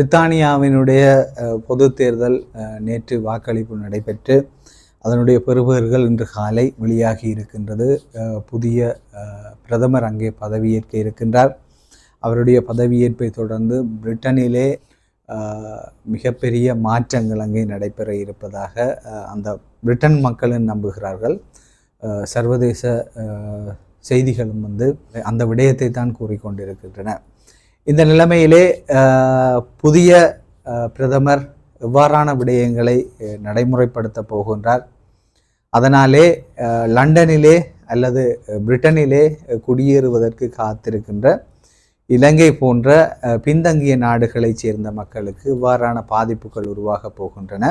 பிரித்தானியாவினுடைய பொது தேர்தல் நேற்று வாக்களிப்பு நடைபெற்று அதனுடைய பெறுபவர்கள் இன்று காலை வெளியாகி இருக்கின்றது. புதிய பிரதமர் அங்கே பதவியேற்க இருக்கின்றார். அவருடைய பதவியேற்பை தொடர்ந்து பிரிட்டனிலே மிகப்பெரிய மாற்றங்கள் அங்கே நடைபெற இருப்பதாக அந்த பிரிட்டன் மக்களும் நம்புகிறார்கள். சர்வதேச செய்திகளும் வந்து அந்த விடயத்தை தான் கூறிக்கொண்டிருக்கின்றன. இந்த நிலைமையிலே புதிய பிரதமர் எவ்வாறான விடயங்களை நடைமுறைப்படுத்த போகின்றார்? அதனாலே லண்டனிலே அல்லது பிரிட்டனிலே குடியேறுவதற்கு காத்திருக்கின்ற இலங்கை போன்ற பின்தங்கிய நாடுகளைச் சேர்ந்த மக்களுக்கு இவ்வாறான பாதிப்புகள் உருவாகப் போகின்றன.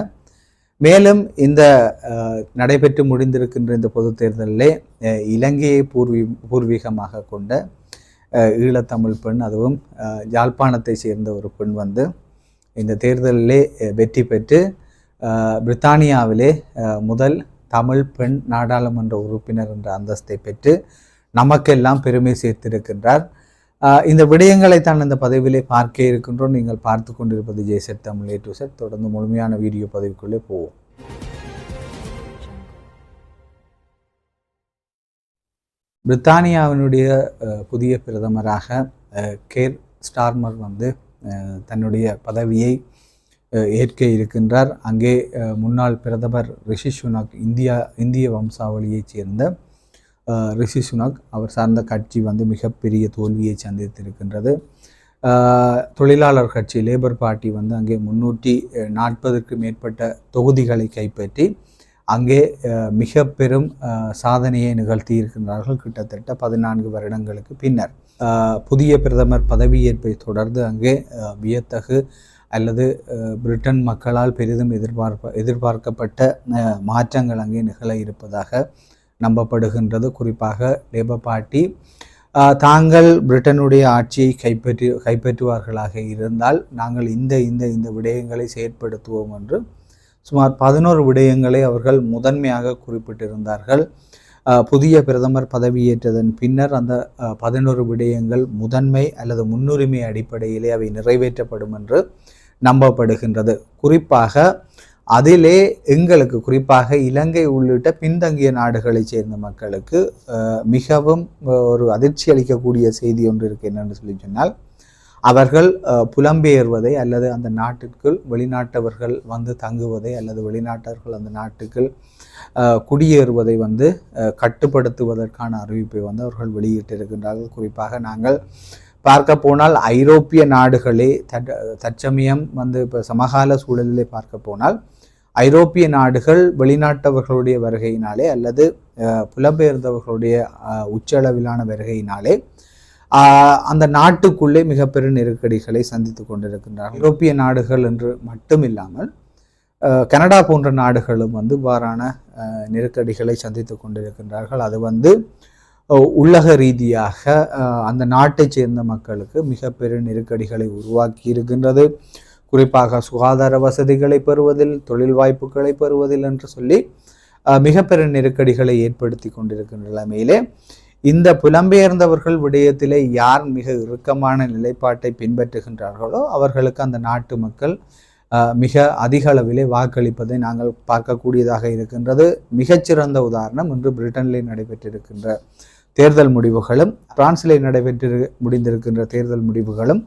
மேலும் இந்த நடைபெற்று முடிந்திருக்கின்ற இந்த பொது தேர்தலிலே இலங்கையை பூர்வீ பூர்வீகமாக கொண்ட ஈழத்தமிழ் பெண் அதுவும் யாழ்ப்பாணத்தை சேர்ந்த ஒரு பெண் வந்து இந்த தேர்தலிலே வெற்றி பெற்று பிரித்தானியாவிலே முதல் தமிழ் பெண் நாடாளுமன்ற உறுப்பினர் என்ற அந்தஸ்தை பெற்று நமக்கெல்லாம் பெருமை சேர்த்திருக்கின்றார். இந்த விடயங்களை தான் இந்த பதவியிலே பார்க்க இருக்கின்றோம். நீங்கள் பார்த்து கொண்டிருப்பது ஜெய்செட் தமிழ் ஏ டு செட் தொடர்ந்து முழுமையான வீடியோ பதிவுக்குள்ளே போவோம். பிரித்தானியாவினுடைய புதிய பிரதமராக கேர் ஸ்டார்மர் வந்து தன்னுடைய பதவியை ஏற்க இருக்கின்றார். அங்கே முன்னாள் பிரதமர் ரிஷி சுனாக் இந்தியா இந்திய வம்சாவளியைச் சேர்ந்த ரிஷி சுனாக் அவர் சார்ந்த கட்சி வந்து மிகப்பெரிய தோல்வியை சந்தித்திருக்கின்றது. தொழிலாளர் கட்சி லேபர் பார்ட்டி வந்து அங்கே முன்னூற்றி நாற்பதுக்கு மேற்பட்ட தொகுதிகளை கைப்பற்றி அங்கே மிக பெரும் சாதனையை நிகழ்த்தி இருக்கின்றார்கள் கிட்டத்தட்ட பதினான்கு வருடங்களுக்கு பின்னர். புதிய பிரதமர் பதவியேற்பை தொடர்ந்து அங்கே வியத்தகு அல்லது பிரிட்டன் மக்களால் பெரிதும் எதிர்பார்ப்ப எதிர்பார்க்கப்பட்ட மாற்றங்கள் அங்கே நிகழ இருப்பதாக நம்பப்படுகின்றது. குறிப்பாக லேபர் பார்ட்டி தாங்கள் பிரிட்டனுடைய ஆட்சியை கைப்பற்றி கைப்பற்றுவார்களாக இருந்தால் நாங்கள் இந்த இந்த இந்த விடயங்களை செயற்படுத்துவோம் என்று சுமார் பதினோரு விடயங்களை அவர்கள் முதன்மையாக குறிப்பிட்டிருந்தார்கள். புதிய பிரதமர் பதவியேற்றதன் பின்னர் அந்த பதினோரு விடயங்கள் முதன்மை அல்லது முன்னுரிமை அடிப்படையிலே அவை நிறைவேற்றப்படும் என்று நம்பப்படுகின்றது. குறிப்பாக அதிலே எங்களுக்கு குறிப்பாக இலங்கை உள்ளிட்ட பின்தங்கிய நாடுகளைச் சேர்ந்த மக்களுக்கு மிகவும் ஒரு அதிர்ச்சி அளிக்கக்கூடிய செய்தி ஒன்று இருக்கு என்னென்னு சொல்லி சொன்னால் அவர்கள் புலம்பெயர்வதை அல்லது அந்த நாட்டிற்குள் வெளிநாட்டவர்கள் வந்து தங்குவதை அல்லது வெளிநாட்டவர்கள் அந்த நாட்டுக்குள் குடியேறுவதை வந்து கட்டுப்படுத்துவதற்கான அறிவிப்பை வந்து அவர்கள் வெளியிட்டிருக்கின்றார்கள். குறிப்பாக நாங்கள் பார்க்க போனால் ஐரோப்பிய நாடுகளே தட் தற்சமயம் வந்து இப்போ சமகால சூழலிலே பார்க்க போனால் ஐரோப்பிய நாடுகள் வெளிநாட்டவர்களுடைய வருகையினாலே அல்லது புலம்பெயர்ந்தவர்களுடைய உச்சளவிலான வருகையினாலே அந்த நாட்டுக்குள்ளே மிகப்பெரும் நெருக்கடிகளை சந்தித்து கொண்டிருக்கின்றார்கள். ஐரோப்பிய நாடுகள் என்று மட்டும் இல்லாமல் கனடா போன்ற நாடுகளும் வந்து இவ்வாறான நெருக்கடிகளை சந்தித்து கொண்டிருக்கின்றார்கள். அது வந்து உள்ளக ரீதியாக அந்த நாட்டை சேர்ந்த மக்களுக்கு மிகப்பெரும் நெருக்கடிகளை உருவாக்கி இருக்கின்றது. குறிப்பாக சுகாதார வசதிகளை பெறுவதில் தொழில் வாய்ப்புகளை பெறுவதில் என்று சொல்லி மிகப்பெரும் நெருக்கடிகளை ஏற்படுத்தி கொண்டிருக்கின்ற நிலைமையிலே இந்த புலம்பெயர்ந்தவர்கள் விடயத்திலே யார் மிக இறுக்கமான நிலைப்பாட்டை பின்பற்றுகின்றார்களோ அவர்களுக்கு அந்த நாட்டு மக்கள் மிக அதிக அளவிலே வாக்களிப்பதை நாங்கள் பார்க்கக்கூடியதாக இருக்கின்றது. மிகச்சிறந்த உதாரணம் இன்று பிரிட்டனிலே நடைபெற்றிருக்கின்ற தேர்தல் முடிவுகளும் பிரான்சிலே நடைபெற்று முடிந்திருக்கின்ற தேர்தல் முடிவுகளும்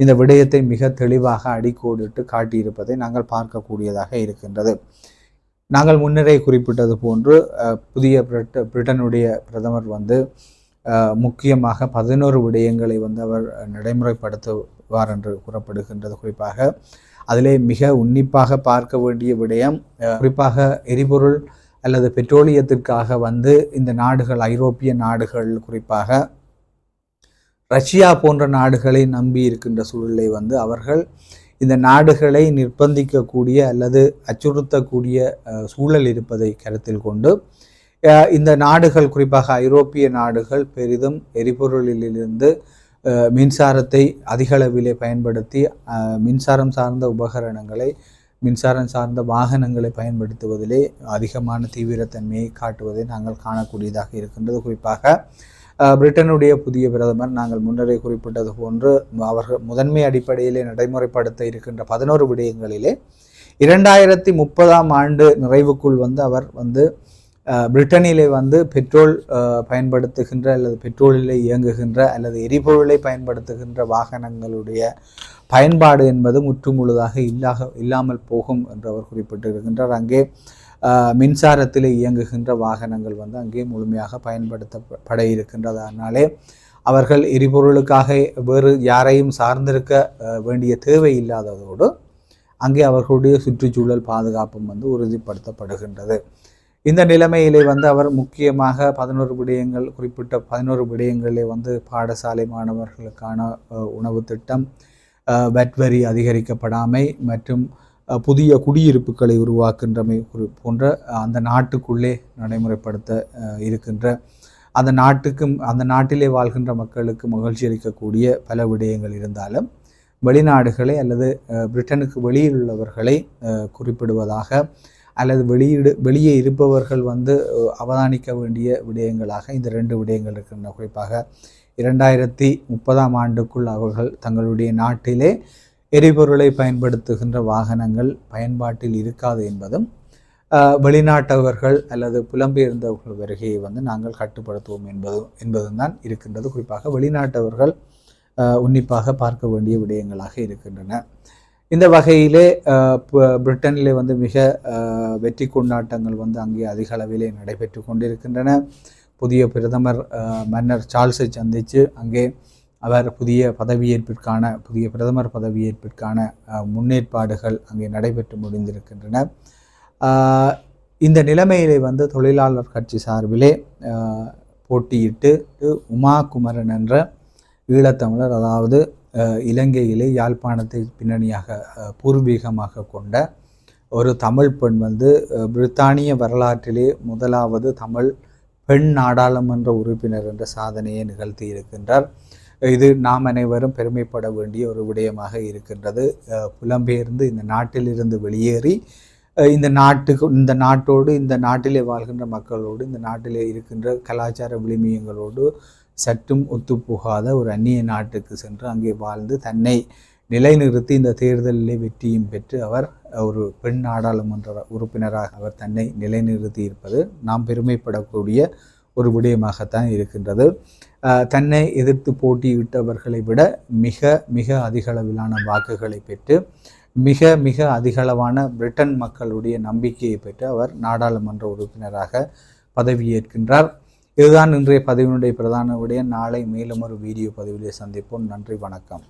இந்த விடயத்தை மிக தெளிவாக அடிக்கோடிட்டு காட்டியிருப்பதை நாங்கள் பார்க்கக்கூடியதாக இருக்கின்றது. நாங்கள் முன்னரே குறிப்பிட்டது போன்று புதிய பிரிட்ட பிரிட்டனுடைய பிரதமர் வந்து முக்கியமாக பதினோரு விடயங்களை வந்து அவர் நடைமுறைப்படுத்துவார் என்று கூறப்படுகின்றது. குறிப்பாக அதிலே மிக உன்னிப்பாக பார்க்க வேண்டிய விடயம் குறிப்பாக எரிபொருள் அல்லது பெட்ரோலியத்திற்காக வந்து இந்த நாடுகள் ஐரோப்பிய நாடுகள் குறிப்பாக ரஷ்யா போன்ற நாடுகளை நம்பி இருக்கின்ற சூழலை வந்து அவர்கள் இந்த நாடுகளை நிர்பந்திக்கக்கூடிய அல்லது அச்சுறுத்தக்கூடிய சூழல் இருப்பதை கருத்தில் கொண்டு இந்த நாடுகள் குறிப்பாக ஐரோப்பிய நாடுகள் பெரிதும் எரிபொருளிலிருந்து மின்சாரத்தை அதிகளவிலே பயன்படுத்தி மின்சாரம் சார்ந்த உபகரணங்களை மின்சாரம் சார்ந்த வாகனங்களை பயன்படுத்துவதிலே அதிகமான தீவிரத்தன்மையை காட்டுவதை நாங்கள் காணக்கூடியதாக இருக்கின்றது. குறிப்பாக பிரிட்டனுடைய புதிய பிரதமர் நாங்கள் முன்னரே குறிப்பிட்டது போன்று அவர்கள் முதன்மை அடிப்படையிலே நடைமுறைப்படுத்த இருக்கின்ற பதினோரு விடயங்களிலே இரண்டாயிரத்தி முப்பதாம் ஆண்டு நிறைவுக்குள் வந்து அவர் வந்து பிரிட்டனிலே வந்து பெட்ரோல் பயன்படுத்துகின்ற அல்லது பெட்ரோலிலே இயங்குகின்ற அல்லது எரிபொருளை பயன்படுத்துகின்ற வாகனங்களுடைய பயன்பாடு என்பது முற்றுமுழுதாக இல்லாக இல்லாமல் போகும் என்று அவர் குறிப்பிட்டிருக்கின்றார். அங்கே மின்சாரத்தில் இயங்குகின்ற வாகனங்கள் வந்து அங்கே முழுமையாக பயன்படுத்தப்பட இருக்கின்றதனாலே அவர்கள் எரிபொருளுக்காக வேறு யாரையும் சார்ந்திருக்க வேண்டிய தேவை இல்லாததோடு அங்கே அவர்களுடைய சுற்றுச்சூழல் பாதுகாப்பும் வந்து உறுதிப்படுத்தப்படுகின்றது. இந்த நிலைமையிலே வந்து அவர் முக்கியமாக பதினோரு விடயங்கள் குறிப்பிட்ட பதினோரு விடயங்களிலே வந்து பாடசாலை மாணவர்களுக்கான உணவு திட்டம் வரி அதிகரிக்கப்படாமை மற்றும் புதிய குடியிருப்புகளை உருவாக்கின்றமை போன்ற அந்த நாட்டுக்குள்ளே நடைமுறைப்படுத்த இருக்கின்ற அந்த நாட்டுக்கும் அந்த நாட்டிலே வாழ்கின்ற மக்களுக்கு மகிழ்ச்சி அளிக்கக்கூடிய பல விடயங்கள் இருந்தாலும் வெளிநாடுகளை அல்லது பிரிட்டனுக்கு வெளியில் உள்ளவர்களை குறிப்பிடுவதாக அல்லது வெளியீடு வெளியே இருப்பவர்கள் வந்து அவதானிக்க வேண்டிய விடயங்களாக இந்த ரெண்டு விடயங்கள் இருக்கின்றன. குறிப்பாக இரண்டாயிரத்தி முப்பதாம் ஆண்டுக்குள் அவர்கள் தங்களுடைய நாட்டிலே எரிபொருளை பயன்படுத்துகின்ற வாகனங்கள் பயன்பாட்டில் இருக்காது என்பதும் வெளிநாட்டவர்கள் அல்லது புலம்பெயர்ந்தவர்கள் வருகையை வந்து நாங்கள் கட்டுப்படுத்துவோம் என்பது என்பதும் தான் இருக்கின்றது. குறிப்பாக வெளிநாட்டவர்கள் உன்னிப்பாக பார்க்க வேண்டிய விடயங்களாக இருக்கின்றன. இந்த வகையிலே பிரிட்டனிலே வந்து மிக வெற்றி கொண்டாட்டங்கள் வந்து அங்கே அதிக அளவிலே நடைபெற்று கொண்டிருக்கின்றன. புதிய பிரதமர் மன்னர் சார்ல்ஸை சந்தித்து அங்கே அவர் புதிய பதவியேற்பிற்கான புதிய பிரதமர் பதவியேற்பிற்கான முன்னேற்பாடுகள் அங்கே நடைபெற்று முடிந்திருக்கின்றன. இந்த நிலைமையிலே வந்து தொழிலாளர் கட்சி சார்பிலே போட்டியிட்டு உமா குமரன் என்ற ஈழத்தமிழர் அதாவது இலங்கையிலே யாழ்ப்பாணத்தை பின்னணியாக பூர்வீகமாக கொண்ட ஒரு தமிழ் பெண் வந்து பிரித்தானிய வரலாற்றிலே முதலாவது தமிழ் பெண் நாடாளுமன்ற உறுப்பினர் என்ற சாதனையை நிகழ்த்தி இருக்கின்றார். இது நாம் அனைவரும் பெருமைப்பட வேண்டிய ஒரு விடயமாக இருக்கின்றது. புலம்பெயர்ந்து இந்த நாட்டிலிருந்து வெளியேறி இந்த நாட்டுக்கு இந்த நாட்டோடு இந்த நாட்டிலே வாழ்கின்ற மக்களோடு இந்த நாட்டிலே இருக்கின்ற கலாச்சார விளிமியங்களோடு சற்றும் ஒத்துப்போகாத ஒரு அந்நிய நாட்டுக்கு சென்று அங்கே வாழ்ந்து தன்னை நிலைநிறுத்தி இந்த தேர்தலிலே வெற்றியும் பெற்று அவர் ஒரு பெண் நாடாளுமன்ற உறுப்பினராக அவர் தன்னை நிலைநிறுத்தி இருப்பது நாம் பெருமைப்படக்கூடிய ஒரு விடயமாகத்தான் இருக்கின்றது. தன்னை எதிர்த்து போட்டியிட்டவர்களை விட மிக மிக அதிகளவிலான வாக்குகளை பெற்று மிக மிக அதிகளவான பிரிட்டன் மக்களுடைய நம்பிக்கையை பெற்று அவர் நாடாளுமன்ற உறுப்பினராக பதவியேற்கின்றார். இதுதான் இன்றைய பதிவினுடைய பிரதான விடயம். நாளை மேலும் ஒரு வீடியோ பதிவிலே சந்திப்போம். நன்றி வணக்கம்.